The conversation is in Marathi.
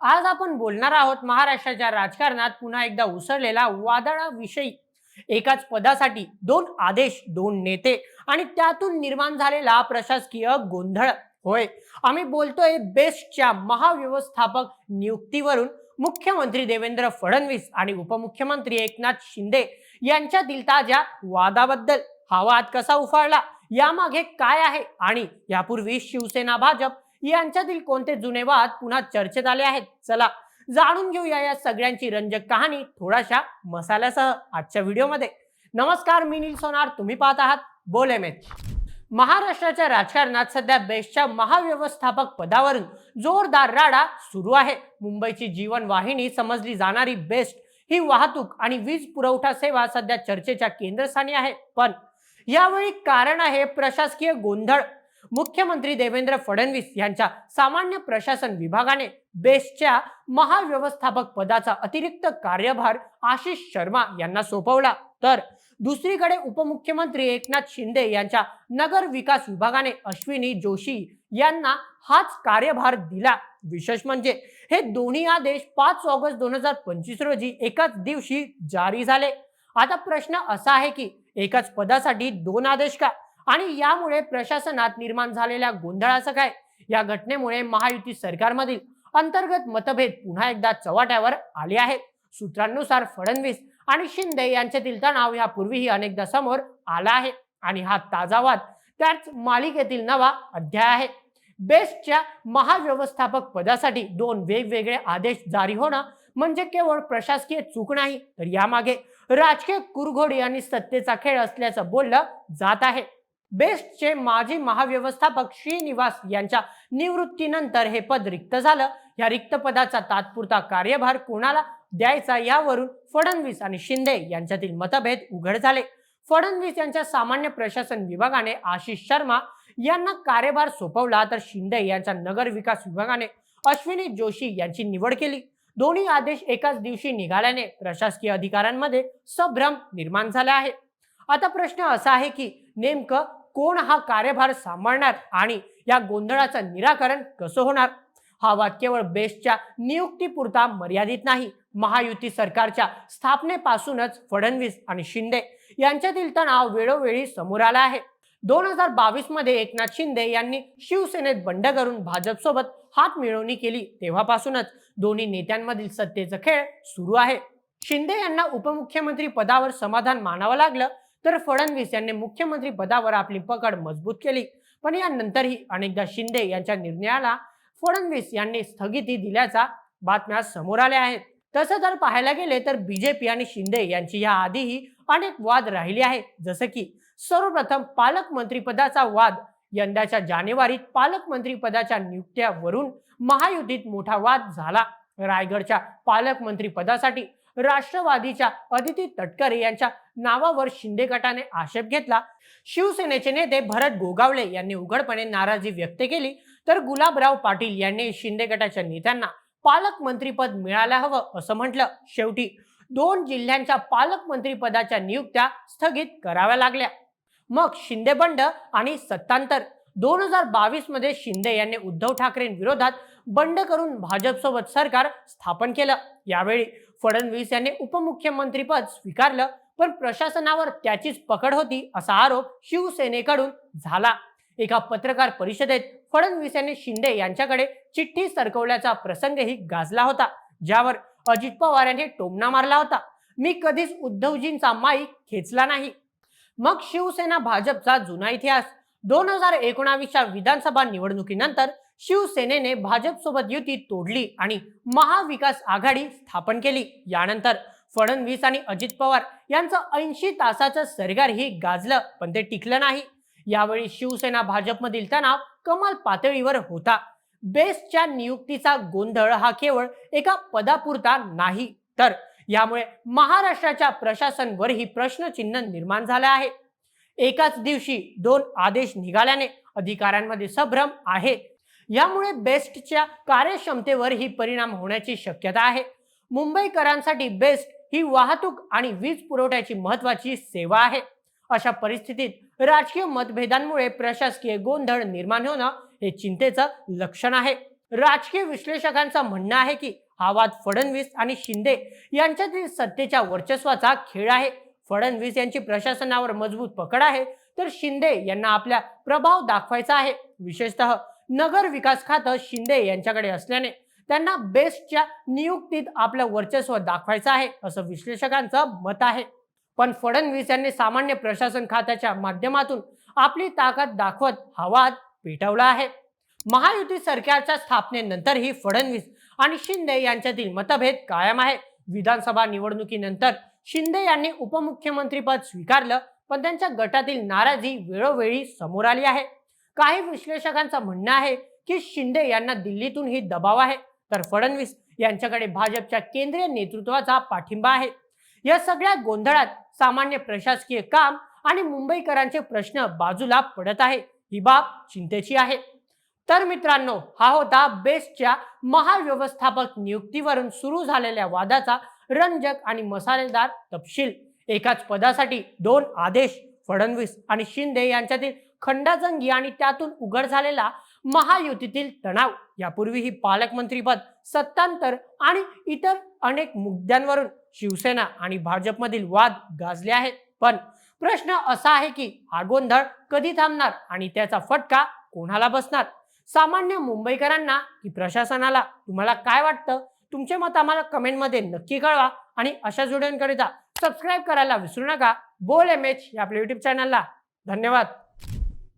आज आपण बोलणार आहोत महाराष्ट्राच्या राजकारणात पुन्हा एकदा उसळलेला वादळाविषयी. एकाच पदासाठी दोन आदेश दोन नेते आणि त्यातून निर्माण झालेला प्रशासकीय गोंधळ. होय आम्ही बोलतोय बेस्टच्या महाव्यवस्थापक नियुक्तीवरून मुख्यमंत्री देवेंद्र फडणवीस आणि उपमुख्यमंत्री एकनाथ शिंदे यांच्यातील ताज्या वादाबद्दल. हा वाद कसा उफाळला? यामागे काय आहे? आणि यापूर्वी शिवसेना भाजप यांच्यातील कोणते जुने वाद पुन्हा चर्चेत आले आहेत? चला जाणून घेऊया या सगळ्यांची रंजक कहाणी थोड्याशा मसाल्यासह आजच्या व्हिडिओमध्ये. नमस्कार मी नील सोनार. तुम्ही पाहत आहात बोले मेच महाराष्ट्राच्या राजकारणात सध्या बेस्टच्या महाव्यवस्थापक पदावरून जोरदार राडा सुरू आहे. मुंबईची जीवन वाहिनी समजली जाणारी बेस्ट ही वाहतूक आणि वीज पुरवठा सेवा सध्या चर्चेच्या केंद्रस्थानी आहे. पण यावेळी कारण आहे प्रशासकीय गोंधळ. मुख्यमंत्री देवेंद्र फडणवीस यांच्या सामान्य प्रशासन विभागाने बेस्टच्या महाव्यवस्थापक पदाचा अतिरिक्त कार्यभार आशिष शर्मा यांना सोपवला. तर दुसरीकडे उपमुख्यमंत्री एकनाथ शिंदे यांच्या नगर विकास विभागाने अश्विनी जोशी यांना हाच कार्यभार दिला. विशेष म्हणजे हे दोन्ही आदेश पाच ऑगस्ट दोन हजार पंचवीस रोजी एकाच दिवशी जारी झाले. आता प्रश्न असा आहे की एकाच पदासाठी दोन आदेश का? आणि यामुळे प्रशासनात निर्माण झालेल्या गोंधळाचं काय? या घटनेमुळे महायुती सरकारमधील अंतर्गत मतभेद पुन्हा एकदा चव्हाट्यावर आले आहेत. सूत्रांनुसार फडणवीस आणि शिंदे यांच्यातील तणाव यापूर्वीही अनेकदा समोर आला आहे. आणि हा ताजावाद त्याच मालिकेतील नवा अध्याय आहे. बेस्टच्या महाव्यवस्थापक पदासाठी दोन वेगवेगळे आदेश जारी होणं म्हणजे केवळ प्रशासकीय चूक नाही तर यामागे राजकीय कुरघोडी आणि सत्तेचा खेळ असल्याचं बोललं जात आहे. बेस्टचे माजी महाव्यवस्थापक श्रीनिवास यांच्या निवृत्तीनंतर हे पद रिक्त झालं. या रिक्त पदाचा तात्पुरता कार्यभार कोणाला द्यायचा यावरून फडणवीस आणि शिंदे यांच्यातील मतभेद उघड झाले. फडणवीस यांच्या सामान्य प्रशासन विभागाने आशिष शर्मा यांना कार्यभार सोपवला तर शिंदे यांच्या नगर विकास विभागाने अश्विनी जोशी यांची निवड केली. दोन्ही आदेश एकाच दिवशी निघाल्याने प्रशासकीय अधिकाऱ्यांमध्ये संभ्रम निर्माण झाला आहे. आता प्रश्न असा आहे की नेमकं कोण हा कार्यभार सांभाळणार आणि या गोंधळाचं निराकरण कसं होणार? हा वाद केवळ बेस्टच्या नियुक्तीपुरता मर्यादित नाही महायुती सरकारच्या स्थापनेपासूनच फडणवीस आणि शिंदे यांच्यातील तणाव वेळोवेळी समोर आला आहे. दोन हजार बावीसमध्ये एकनाथ शिंदे यांनी शिवसेनेत बंड करून भाजपसोबत हात मिळवणी केली तेव्हापासूनच दोन्ही नेत्यांमधील सत्तेचा खेळ सुरू आहे. शिंदे यांना उपमुख्यमंत्री पदावर समाधान मानावं लागलं तर फडणवीस यांनी मुख्यमंत्री पदावर आपली पकड मजबूत केली. पण यानंतरही अनेकदा शिंदे यांच्या निर्णयाला फडणवीस यांनी स्थगिती दिल्याचा बातम्या समोर आल्या आहेत. तसं जर पाहायला गेले तर बीजेपी आणि शिंदे यांची या आधीही अनेक वाद राहिले आहेत. जसं की सर्वप्रथम पालकमंत्री पदाचा वाद यंदाच्या जानेवारीत पालकमंत्री पदाच्या नियुक्त्यावरून महायुतीत मोठा वाद झाला. रायगडच्या पालकमंत्री पदासाठी राष्ट्रवादीच्या अदिती तटकरे यांच्या नावावर शिंदे गटाने आक्षेप घेतला. शिवसेनेचे नेते भरत गोगावले यांनी उघडपणे नाराजी व्यक्त केली. तर गुलाबराव पाटील यांनी शिंदे गटाच्या नेत्यांना पालकमंत्रीपद मिळायला हवं असं म्हटलं. शेवटी दोन जिल्ह्यांच्या पालकमंत्रीपदाच्या नियुक्त्या स्थगित कराव्या लागल्या. मग शिंदे बंड आणि सत्तांतर. दोन हजार बावीसमध्ये शिंदे यांनी उद्धव ठाकरेंविरोधात बंड करून भाजपसोबत सरकार स्थापन केलं. यावेळी फडणवीस यांनी उपमुख्यमंत्रीपद स्वीकारलं पण प्रशासनावर त्याचीच पकड होती असा आरोप शिवसेनेकडून झाला. एका पत्रकार परिषदेत फडणवीस यांनी शिंदे यांच्याकडे चिठ्ठी सरकवल्याचा प्रसंगही गाजला होता ज्यावर अजित पवार यांनी टोमणा मारला होता. मी कधीच उद्धवजींचा माईक खेचला नाही. मग शिवसेना भाजपचा जुना इतिहास. दोन हजार एकोणावीसच्या विधानसभा निवडणुकीनंतर शिवसेनेने भाजपसोबत युती तोडली आणि महाविकास आघाडी स्थापन केली. यानंतर फडणवीस आणि अजित पवार यांचं ऐंशी तासाचं सरकारही गाजलं पण ते टिकलं नाही. यावेळी शिवसेना भाजपमधील तणाव कमाल पातळीवर होता. बेस्टच्या नियुक्तीचा गोंधळ हा केवळ एका पदापुरता नाही तर यामुळे महाराष्ट्राच्या प्रशासनवरही प्रश्नचिन्ह निर्माण झालं आहे. एकाच दिवशी दोन आदेश निघाल्याने अधिकाऱ्यांमध्ये संभ्रम आहे. यामुळे बेस्टच्या कार्यक्षमतेवरही परिणाम होण्याची शक्यता आहे. मुंबईकरांसाठी बेस्ट ही वाहतूक आणि वीज पुरवठ्याची महत्वाची सेवा आहे. अशा परिस्थितीत राजकीय मतभेदांमुळे प्रशासकीय गोंधळ निर्माण होणं हे चिंतेचं लक्षण आहे. राजकीय विश्लेषकांचं म्हणणं आहे की हा वाद फडणवीस आणि शिंदे यांच्यातील सत्तेच्या वर्चस्वाचा खेळ आहे. फडणवीस यांची प्रशासनावर मजबूत पकड आहे तर शिंदे यांना आपला प्रभाव दाखवायचा आहे. विशेषतः नगर विकास खातं शिंदे यांच्याकडे असल्याने त्यांना बेस्टच्या नियुक्तीत आपलं वर्चस्व दाखवायचं आहे असं विश्लेषकांचं मत आहे. पण फडणवीस यांनी सामान्य प्रशासन खात्याच्या माध्यमातून आपली ताकद दाखवत हवाद पेटवला आहे. महायुती सरकारच्या स्थापनेनंतरही फडणवीस आणि शिंदे यांच्यातील मतभेद कायम आहे. विधानसभा निवडणुकीनंतर शिंदे यांनी उपमुख्यमंत्रीपद स्वीकारलं पण त्यांच्या गटातील नाराजी वेळोवेळी समोर आली आहे. काही विश्लेषकांचं म्हणणं आहे की शिंदे यांना दिल्लीतूनही दबाव आहे. तर फडणवीस यांच्याकडे भाजपच्या केंद्रीय नेतृत्वाचा पाठिंबा आहे. या सगळ्या गोंधळात सामान्य प्रशासकीय काम आणि मुंबईकरांचे प्रश्न बाजूला पडत आहे. ही बाब चिंतेची आहे. तर मित्रांनो हा होता बेस्टच्या महाव्यवस्थापक नियुक्तीवरून सुरू झालेल्या वादाचा रंजक आणि मसालेदार तपशील. एकाच पदासाठी दोन आदेश फडणवीस आणि शिंदे यांच्यातील खंडाजंगी आणि त्यातून उघड झालेला महायुतीतील तणाव. यापूर्वीही पालकमंत्रीपद सत्तांतर आणि इतर अनेक मुद्द्यांवरून शिवसेना आणि भाजपमधील वाद गाजले आहेत. पण प्रश्न असा आहे की हा गोंधळ कधी थांबणार आणि त्याचा फटका कोणाला बसणार? सामान्य मुंबईकरांना की प्रशासनाला तुम्हाला काय वाटतं? तुमचे मत आम्हाला कमेंटमध्ये नक्की कळवा आणि अशा व्हिडिओंकरिता सबस्क्राईब करायला विसरू नका. बोल एम एच या आपल्या युट्यूब चॅनलला धन्यवाद.